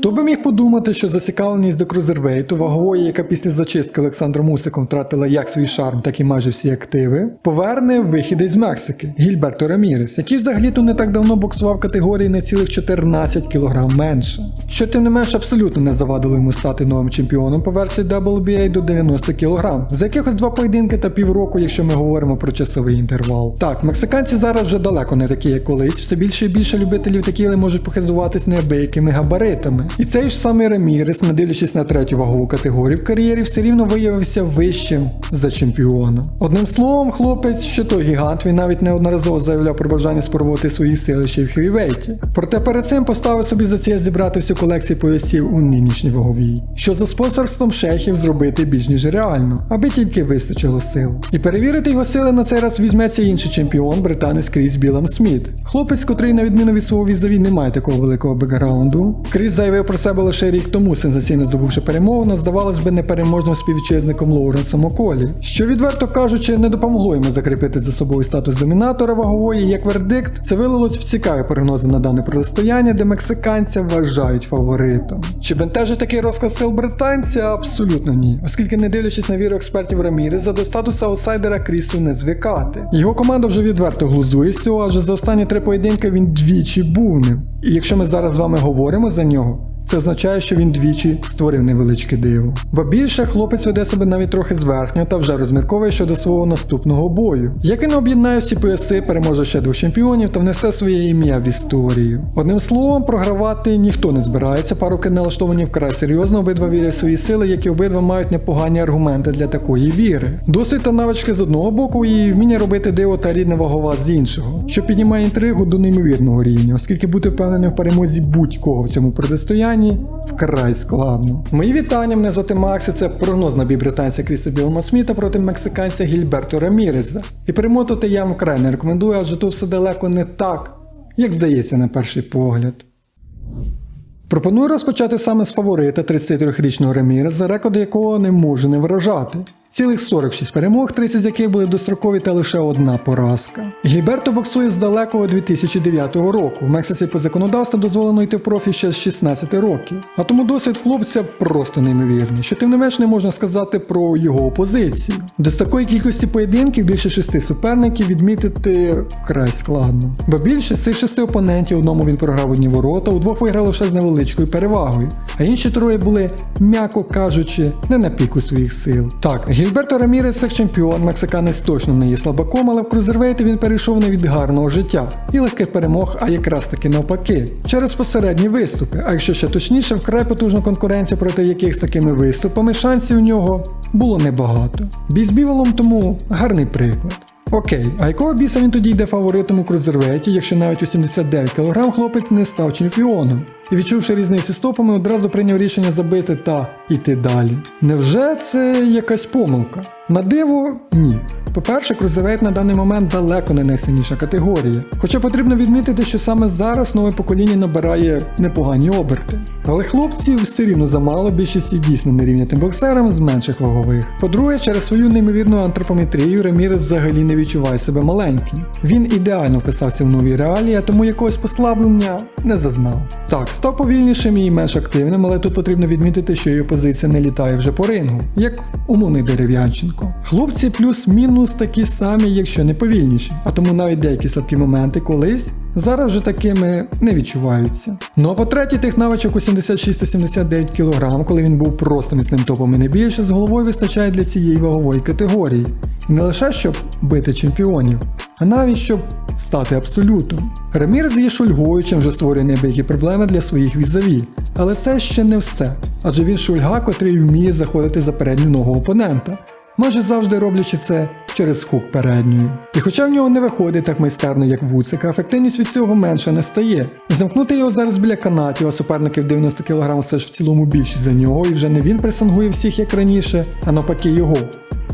Хто би міг подумати, що зацікавленість до крузервейту, вагової, яка після зачистки Олександром Мусиком втратила як свій шарм, так і майже всі активи, поверне вихідець з Мексики Гільберто Рамірес, який взагалі-то не так давно боксував категорії на цілих 14 кг менше. Що тим не менш абсолютно не завадило йому стати новим чемпіоном по версії WBA до 90 кг. За якихось два поєдинки та півроку, якщо ми говоримо про часовий інтервал. Так, мексиканці зараз вже далеко не такі, як колись. Все більше і більше любителів текіли можуть похизуватись неабиякими габаритами. І цей ж самий Рамірес, не дивлячись на третю вагову категорію в кар'єрі, все рівно виявився вищим за чемпіона. Одним словом, хлопець, що той гігант, він навіть неодноразово заявляв про бажання спробувати свої сили ще й в хевівейті. Проте перед цим поставив собі за ціль зібрати всю колекцію поясів у нинішній ваговій, що за спонсорством шейхів зробити більш ніж реально, аби тільки вистачило сил. І перевірити його сили на цей раз візьметься інший чемпіон, британець Кріс Білам Сміт. Хлопець, котрий, на відміну від свого візаві, не має такого великого бекграунду. Кріс заявив про себе лише рік тому, сенсаційно здобувши перемогу над, здавалось би, непереможним співвітчизником Лоуренсом Околі, що, відверто кажучи, не допомогло йому закріпити за собою статус домінатора вагової, як вердикт, це вилилось в цікаві прогнози на дане протистояння, де мексиканця вважають фаворитом. Чи бентежить такий розклад сил британця? Абсолютно ні, оскільки не дивлячись на віру експертів Раміреза, до статусу аутсайдера Крісу не звикати. Його команда вже відверто глузує цього, адже за останні три поєдинки він двічі був ним. І якщо ми зараз з вами говоримо за нього, це означає, що він двічі створив невеличке диво. Ба більше хлопець веде себе навіть трохи зверхньо та вже розмірковує щодо свого наступного бою. Як він об'єднає всі пояси, переможе ще двох чемпіонів та внесе своє ім'я в історію. Одним словом, програвати ніхто не збирається, паруки налаштовані вкрай серйозно, обидва вірять в свої сили, як і обидва мають непогані аргументи для такої віри. Досвід та навички з одного боку і вміння робити диво та рідна вагова з іншого, що піднімає інтригу до неймовірного рівня, оскільки бути впевненим в перемозі будь-кого в цьому протистоянні вкрай складно. Мої вітання, мене звати Макс, і це прогноз на бій британця Кріса Білома Сміта проти мексиканця Гільберто Раміреза. І перемотувати я вам вкрай не рекомендую, адже тут все далеко не так, як здається на перший погляд. Пропоную розпочати саме з фаворита 33-річного Реміреза, рекорд якого не можу не вражати. Цілих 46 перемог, 30 з яких були дострокові та лише одна поразка. Гільберто боксує з далекого 2009 року. В Мексиці по законодавству дозволено йти в профі ще з 16 років. А тому досвід хлопця просто неймовірний, що тим не менш не можна сказати про його опозицію. Де з такої кількості поєдинків більше шести суперників відмітити вкрай складно. Бо більшість з цих шести опонентів одному він програв одні ворота, у двох виграв лише з невеличкою перевагою, а інші троє були, м'яко кажучи, не на піку своїх сил. Так, Гільберто Рамірес чемпіон, мексиканець точно не є слабаком, але в крузервейті він перейшов не від гарного життя і легких перемог, а якраз таки навпаки, через посередні виступи. А якщо ще точніше, вкрай потужну конкуренцію, проти яких з такими виступами шансів у нього було небагато. Бій з Біволом тому гарний приклад. Окей, а якого біса він тоді йде фаворитом у крузервейті, якщо навіть у 79 кг хлопець не став чемпіоном? І відчувши різницю стопами, одразу прийняв рішення забити та йти далі. Невже це якась помилка? На диво ні. По-перше, крузервейт на даний момент далеко не найсильніша категорія. Хоча потрібно відмітити, що саме зараз нове покоління набирає непогані оберти. Але хлопців все рівно замало, більшість і дійсно не рівнятим боксерам з менших вагових. По-друге, через свою неймовірну антропометрію Ремірес взагалі не відчуває себе маленьким. Він ідеально вписався в нові реалії, а тому якогось послаблення не зазнав. Так, став повільнішим і менш активним, але тут потрібно відмітити, що його позиція не літає вже по рингу, як умовний дерев'янченко. Хлопці плюс-мінус такі самі, якщо не повільніші, а тому навіть деякі слабкі моменти колись зараз вже такими не відчуваються. Ну а по-третє, тих навичок у 76-79 кг, коли він був просто міцним топом і не більше, з головою вистачає для цієї вагової категорії. І не лише щоб бити чемпіонів, а навіть щоб стати абсолютом. Ремірз є шульгою, чим вже створює неабиякі проблеми для своїх візаві. Але це ще не все. Адже він шульга, котрий вміє заходити за передню ногу опонента. Майже завжди роблячи це через хук передньої. І хоча в нього не виходить так майстерно, як Вуцика, ефективність від цього менше не стає. Замкнути його зараз біля канатів, а суперників 90 кг все ж в цілому більші за нього, і вже не він пресингує всіх як раніше, а навпаки його.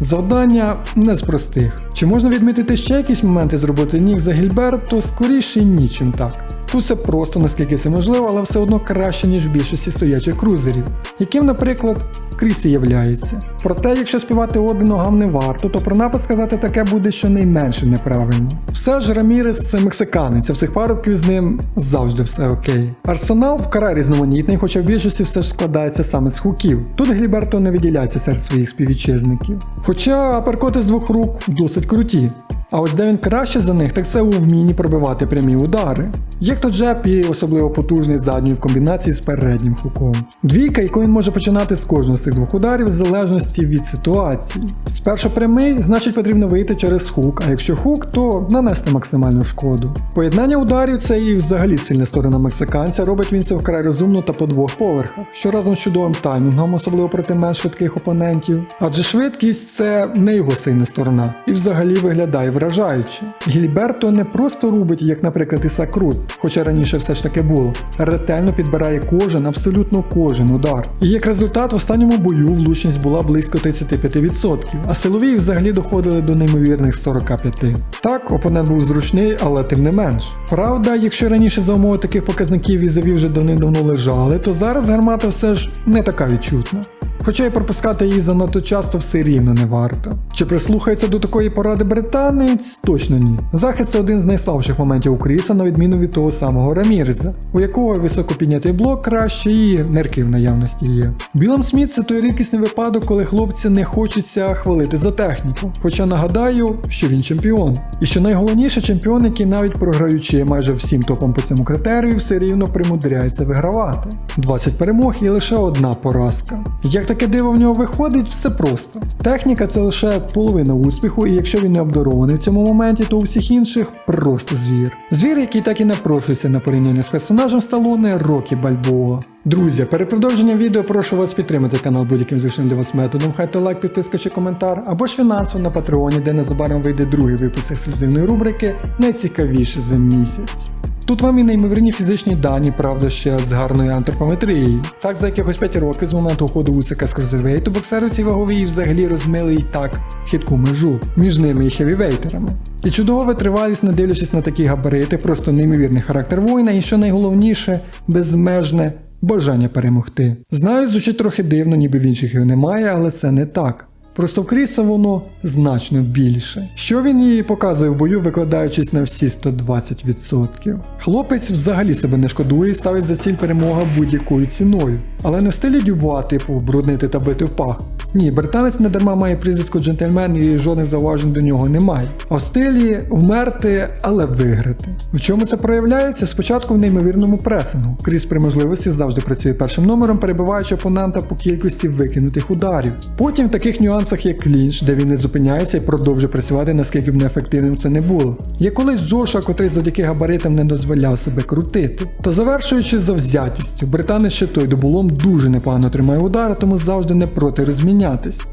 Завдання не з простих. Чи можна відмітити ще якісь моменти з роботи ніг за Гільберто? Скоріше ні, чим так. Тут все просто наскільки це можливо, але все одно краще, ніж в більшості стоячих крузерів, яким, наприклад, Кріс і являється. Проте, якщо співати оди ногам не варто, то про напад сказати таке буде щонайменше неправильно. Все ж Рамірес це мексиканець, а в цих парубків з ним завжди все окей. Арсенал вкрай різноманітний, хоча в більшості все ж складається саме з хуків. Тут Гліберто не виділяється серед своїх співвітчизників. Хоча аперкоти з двох рук досить круті. А ось де він краще за них, так це у вмінні пробивати прямі удари. Як то джеб і особливо потужний задньою в комбінації з переднім хуком. Двійка, яку він може починати з кожного з цих двох ударів в залежності від ситуації. Спершу прямий, значить потрібно вийти через хук, а якщо хук, то нанести максимальну шкоду. Поєднання ударів це і взагалі сильна сторона мексиканця, робить він це вкрай розумно та по двох поверхах, що разом з чудовим таймінгом, особливо проти менш швидких опонентів. Адже швидкість це не його сильна сторона, і взагалі виглядає вражаюче. Гільберто не просто рубить, як, наприклад, Іса Круз, хоча раніше все ж таки було, ретельно підбирає кожен, абсолютно кожен удар. І як результат, в останньому бою влучність була близько 35%, а силові взагалі доходили до неймовірних 45%. Так, опонент був зручний, але тим не менш. Правда, якщо раніше за умови таких показників візові вже давним-давно лежали, то зараз гармата все ж не така відчутна. Хоча й пропускати її занадто часто все рівно не варто. Чи прислухається до такої поради британець? Точно ні. Захист це один з найслабших моментів у Кріса, на відміну від того самого Раміреза, у якого високо піднятий блок краще і нерки в наявності є. Білам Сміт це той рідкісний випадок, коли хлопці не хочеться хвалити за техніку. Хоча нагадаю, що він чемпіон. І що найголовніше, чемпіон, який навіть програючи майже всім топам по цьому критерію, все рівно примудряється вигравати. 20 перемог і лише одна поразка. Як таке диво в нього виходить, все просто. Техніка це лише половина успіху, і якщо він не обдарований в цьому моменті, то у всіх інших просто звір. Звір, який так і напрошується на порівняння з персонажем Сталоне Рокі Бальбоа. Друзі, перед продовженням відео прошу вас підтримати канал будь-яким зручним для вас методом, хай то лайк, підписка чи коментар, або ж фінансово на Патреоні, де незабаром вийде другий випуск ексклюзивної рубрики Найцікавіше за місяць. Тут вам і неймовірні фізичні дані, правда, ще з гарною антропометрією. Так, за якихось 5 років з моменту уходу Усика з крузервейту боксери ці вагові взагалі розмили і так хитку межу між ними і хевівейтерами. І чудово витривалість, не дивлячись на такі габарити, просто неймовірний характер воїна, і що найголовніше, безмежне бажання перемогти. Знаю, звучить трохи дивно, ніби в інших його немає, але це не так. Просто в Кріса воно значно більше. Що він їй показує в бою, викладаючись на всі 120%. Хлопець взагалі себе не шкодує і ставить за ціль перемога будь-якою ціною. Але не в стилі дюбуа, типу бруднити та бити в пах. Ні, британець не дарма має прізвисько джентльмен і жодних зауважень до нього немає. А в стилі вмерти, але виграти. В чому це проявляється? Спочатку в неймовірному пресингу. Кріс при можливості завжди працює першим номером, перебиваючи опонента по кількості викинутих ударів. Потім в таких нюансах як клінч, де він не зупиняється і продовжує працювати, наскільки б неефективним це не було. Є колись Джоша, котрий завдяки габаритам не дозволяв себе крутити. Та завершуючи завзятістю, британець ще той добулом дуже непогано тримає удари, тому завжди не проти розмінятись.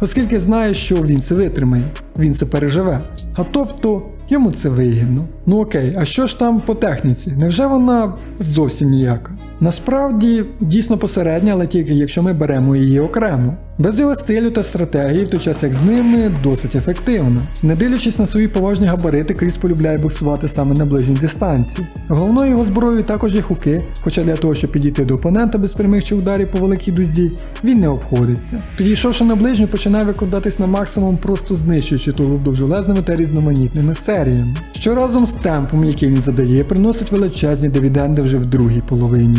Оскільки знає, що він це витримає, він це переживе. А тобто йому це вигідно. Ну окей, а що ж там по техніці? Невже вона зовсім ніяка? Насправді дійсно посередня, але тільки якщо ми беремо її окремо. Без його стилю та стратегії, в той час як з ними, досить ефективно. Не дивлячись на свої поважні габарити, Кріс полюбляє боксувати саме на ближній дистанції. Головною його зброєю також є хуки, хоча для того, щоб підійти до опонента без прямих чи ударів по великій дузі, він не обходиться. Підійшовши на ближню, починає викладатись на максимум, просто знищуючи тулу довжелезними та різноманітними серіями. Що разом з темпом, який він задає, приносить величезні дивіденди вже в другій половині.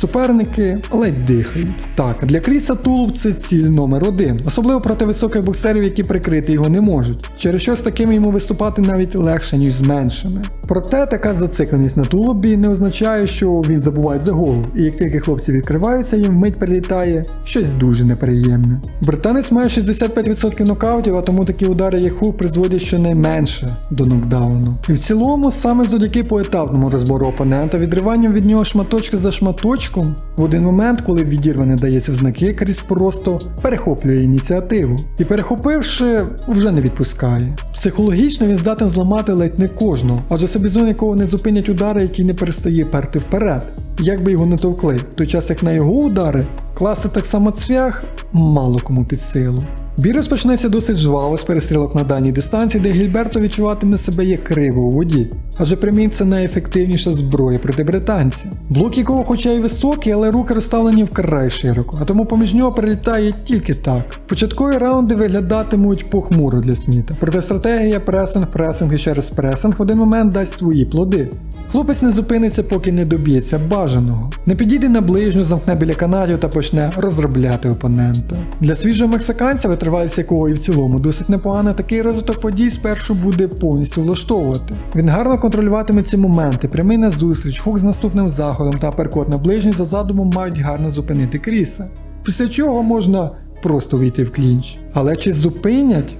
Суперники ледь дихають. Так, для Кріса Тулуб це ціль номер один, особливо проти високих боксерів, які прикрити його не можуть. Через що з такими йому виступати навіть легше, ніж з меншими. Проте така зацикленість на тулубі не означає, що він забуває за голову, і як тільки хлопці відкриваються, їм вмить прилітає щось дуже неприємне. Британець має 65% нокаутів, а тому такі удари як хук призводять щонайменше до нокдауну. І в цілому, саме завдяки поетапному розбору опонента, відриванням від нього шматочка за шматочком, в один момент, коли відірване дається в знаки, Кріс просто перехоплює ініціативу. І перехопивши, вже не відпускає. Психологічно він здатен зламати ледь не кожного, адже Сабізон, якого не зупинять удари, який не перестає перти вперед, як би його не товкли, в той час як на його удари класти так само цвях мало кому під силу. Бій розпочнеться досить жваво з перестрілок на дальній дистанції, де Гільберто відчуватиме себе як риба у воді, адже прямій це найефективніша зброя проти британця. Блок якого хоча й високий, але руки розставлені вкрай широко, а тому поміж нього перелітає тільки так. Початкові раунди виглядатимуть похмуро для Сміта, проте стратегія пресинг, пресинг і ще раз пресинг в один момент дасть свої плоди. Хлопець не зупиниться, поки не доб'ється бажаного. Не підійде на ближню, замкне біля канатів та почне розробляти опонента. Для свіжого мексиканця, витривалість якого і в цілому досить непогана, такий розвиток подій спершу буде повністю влаштовувати. Він гарно контролюватиме ці моменти, прямий на зустріч, хук з наступним заходом та перкот на ближній за задумом мають гарно зупинити Кріса. Після чого можна просто вийти в клінч. Але чи зупинять?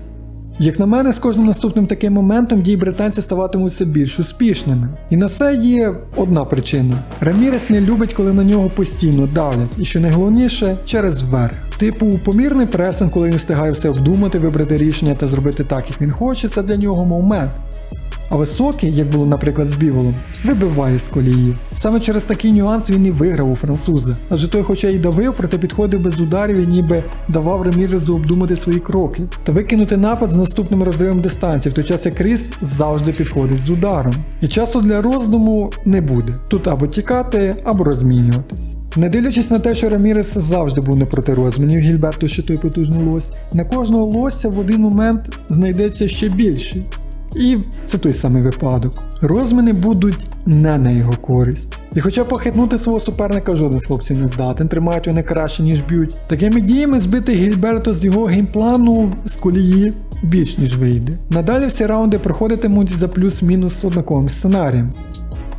Як на мене, з кожним наступним таким моментом дії британці ставатимуть все більш успішними. І на це є одна причина: Рамірес не любить, коли на нього постійно давлять, і що найголовніше через верх. Типу, помірний пресинг, коли він встигає все обдумати, вибрати рішення та зробити так, як він хоче, це для нього момент. А високий, як було, наприклад, з Біволом, вибиває з колії. Саме через такий нюанс він і виграв у француза. Адже той, хоча й давив, проте підходив без ударів і ніби давав Ремірезу обдумати свої кроки та викинути напад з наступним розривом дистанції, в той час як Кріс завжди підходить з ударом. І часу для роздуму не буде. Тут або тікати, або розмінюватись. Не дивлячись на те, що Рамірес завжди був не проти розмінів, Гільберто ще той потужний лось, на кожного лося в один момент знайдеться ще більший. І це той самий випадок. Розміни будуть не на його користь. І хоча похитнути свого суперника жоден з хлопців не здатен, тримають вони краще, ніж б'ють. Такими діями збити Гільберто з його геймплану з колії більш ніж вийде. Надалі всі раунди проходитимуть за плюс-мінус однаковим сценарієм.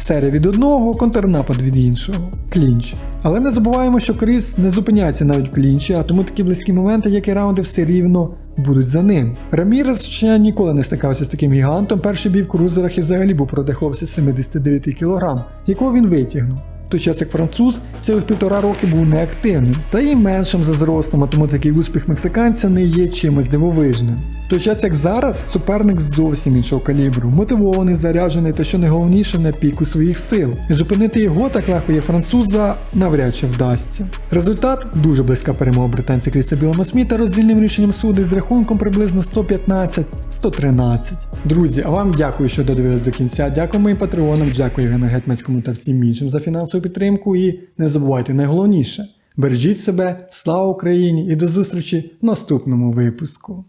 Серія від одного, контрнапад від іншого. Клінч. Але не забуваємо, що Кріс не зупиняється навіть в клінчі, а тому такі близькі моменти, як і раунди, все рівно будуть за ним. Рамірес ще ніколи не стикався з таким гігантом. Перший бій в крузерах і взагалі був проти хлопця 79 кг, якого він витягнув. Той час як француз цілих півтора роки був неактивним, та й меншим за зростом, а тому такий успіх мексиканця не є чимось дивовижним. В той час як зараз суперник зовсім іншого калібру, мотивований, заряджений та що найголовніше на піку своїх сил. І зупинити його так легко є француза навряд чи вдасться. Результат дуже близька перемога британця Кріса Білома Сміта роздільним рішенням суду з рахунком приблизно 115-113. Друзі, а вам дякую, що додивились до кінця. Дякую моїм патреонам, дякую Євгену Гетьманському та всім іншим за фінансову підтримку. І не забувайте найголовніше. Бережіть себе, слава Україні і до зустрічі в наступному випуску.